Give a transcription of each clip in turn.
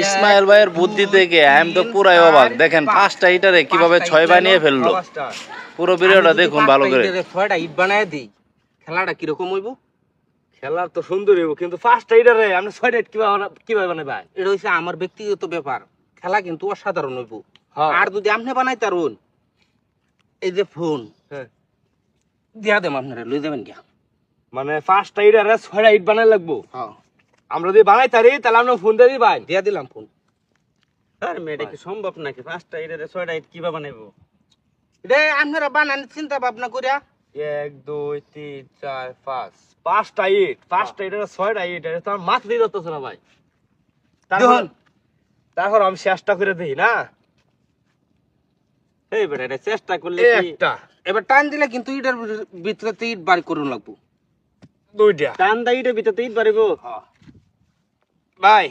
ইসমাইল ভাইয়ের বুদ্ধি থেকে আমি তো পুরাই অবাক। দেখেন পাঁচটা ইটারে কীভাবে ছয় বানিয়ে ফেলল? পুরো ভিডিওটা দেখুন ভালো করে। ছয়টা ইট বানায় দিই খেলাটা কীরকম হইব? খেলার তো সুন্দর হইব কিন্তু ফার্স্ট এইডারে আপনি ছয়টা ইট কীভাবে কীভাবে বানাই ভাই এটা হচ্ছে আমার ব্যক্তিগত ব্যাপার। খেলা কিন্তু অসাধারণ হইব। হ্যাঁ। আর যদি আপনি বানাই তারুন এই যে ফোন হ্যাঁ। দিয়া দেম আপনারা লই যাবেন কি মানে ফার্স্ট এইডারে ছয়টা ইট বানাই লাগবো? হ্যাঁ। আমরা যদি বানাই তারি তাহলে আমরা ফোন দিয়ে দিই ভাই দিয়া দিলাম ফোন স্যার এটা কি সম্ভব নাকি? পাঁচটা এটা ছয়টা ইট কীভাবে বানাইবো? এটা আপনারা বানান চিন্তা ভাবনা করিয়া এক দুই তিন চার পাঁচ। পাঁচটা ইট পাঁচটা ইট ছয়টা ইট এটা তো আমার মাথা দিয়ে যাচ্ছে না ভাই। তারপর। তারপর আমি চেষ্টা করে দিই না? এই বেটা এটা চেষ্টা করলে কি একটা। এবার টান দিলে কিন্তু ইটার ভিতরে ইট বাড়ি করুন লাগবো। দুইটা। টান দা ইটের ভিতরে ইট পারিবো ভাই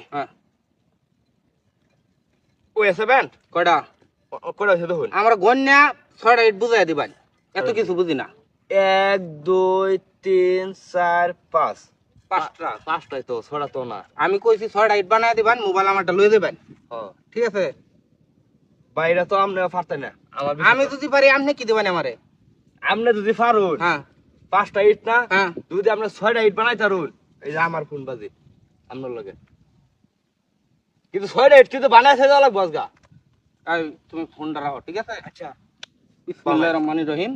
ওই আছে ব্যান কয়টা করে আছে দেখুন আমরা গন্যা ছয়টা ইট বুঝাই দিবান এত কিছু বুঝি না এক দুই তিন চার পাঁচ পাঁচটা পাঁচটাই তো ছড়া তো না আমি কইছি ছয়টা ইট বানায় দিবান মোবাইল আমারটা লই দেবেন ঠিক আছে বাইরে তো আপনি পারতেন না আমি যদি পারি আপনি কি দিবেন আমারে আপনি যদি পারুন হ্যাঁ পাঁচটা ইট না যদি আপনি ছয়টা ইট বানাই তারুন এই যে আমার ফোন বাজে আপনার লগে কিন্তু ছয়টা ইট কিন্তু বানাই সেই দেওয়া লাগবো আজগা। এই, তুমি ফোনটা রাখো ঠিক আছে? আচ্ছা। বিসমিল্লাহির রহমানির রহিম।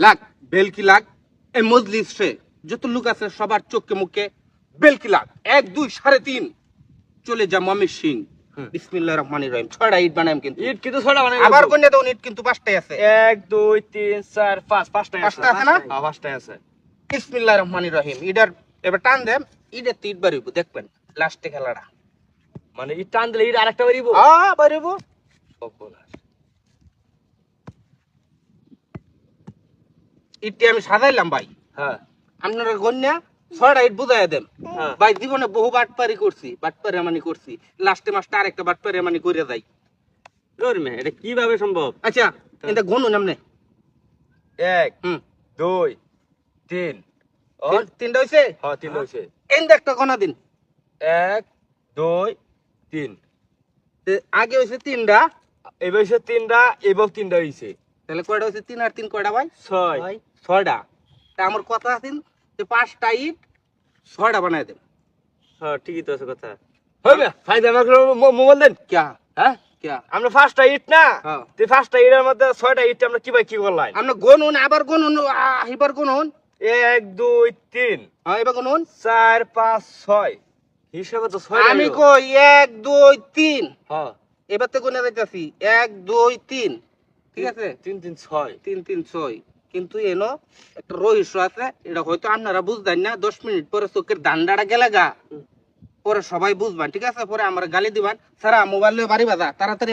লাগ বেলকি লাগ? এই মজলিসে যত লোক আছে সবার চোখে মুখে বেলকি লাগ? এক দুই সাড়ে তিন। চলে যা মমি সিং। বিসমিল্লাহির রহমানির রহিম। ছয়টা ইট বানাইম কিন্তু। ইট কিন্তু ছয়টা বানাই আবার। কোনটা দাও ইট কিন্তু পাঁচটাই আছে। এক দুই তিন চার পাঁচ পাঁচটাই আছে। পাঁচটা আছে না? হ্যাঁ, পাঁচটাই আছে। বিসমিল্লাহির রহমানির রহিম। ইডার এবার টান দেম ইডের তো ইট বাড়িব দেখবেন। লাস্টে খেলাটা। মানে ইট টান দিলে ইট আরেকটা বাড়িব? আ বাড়িব। ইটটি আমি সাজাইলাম ভাই। হ্যাঁ। আপনারা গন্যা ছয়টা ইট বুঝাই দেন। হ্যাঁ। ভাই জীবনে বহু বাটপারি করছি বাটপারি মানি করছি। লাস্টে মাসটা আরেকটা বাটপারি মানি করে যাই ধর্মে এটা কীভাবে সম্ভব? আচ্ছা এটা গনু নামনে এক হুম। দুই তিন। ও তিনটা হইছে? হ্যাঁ তিন হয়েছে এই একটা গনা দিন। এক দুই তিন। আগে হইছে তিনটা এবার হয়েছে তিনটা এবার তিনটা হয়েছে তাহলে কয়টা হইছে? তিন আর তিন কয়টা ভাই? ছয়। ছয়টা তা আমার কথা আছে যে পাঁচটা ইট ছয়টা বানাই দেন। হ্যাঁ ঠিকই তো আছে কথা। হবে ফাইদা আমাকে মোবাইল দেন? ক্যা? হ্যাঁ? আমরা ফার্স্টটা ইট না? হ্যাঁ। তুই ফার্স্টটা ইটের মধ্যে ছয়টা ইট আমরা কি ভাই কি করলাম আপনি গনুন আবার গনুন এবার গনুন এক দুই তিন। হ্যাঁ এবার গনুন চার পাঁচ ছয়। হিসাবে তো ছয় আমি কই এক দুই তিন। হ্যাঁ। এবার তো গুনে যাইতাছি এক দুই তিন। ঠিক আছে? তিন তিন ছয়। তিন তিন ছয়। কিন্তু এনো একটা রহস্য আছে এটা হয়তো আপনারা বুঝবেন না দশ মিনিট পরে চোখের দান্ডাটা গেলে গা। পরে সবাই বুঝবেন ঠিক আছে? পরে আমার গালি দিবেন সারা মোবাইল বাড়ি বাজা তাড়াতাড়ি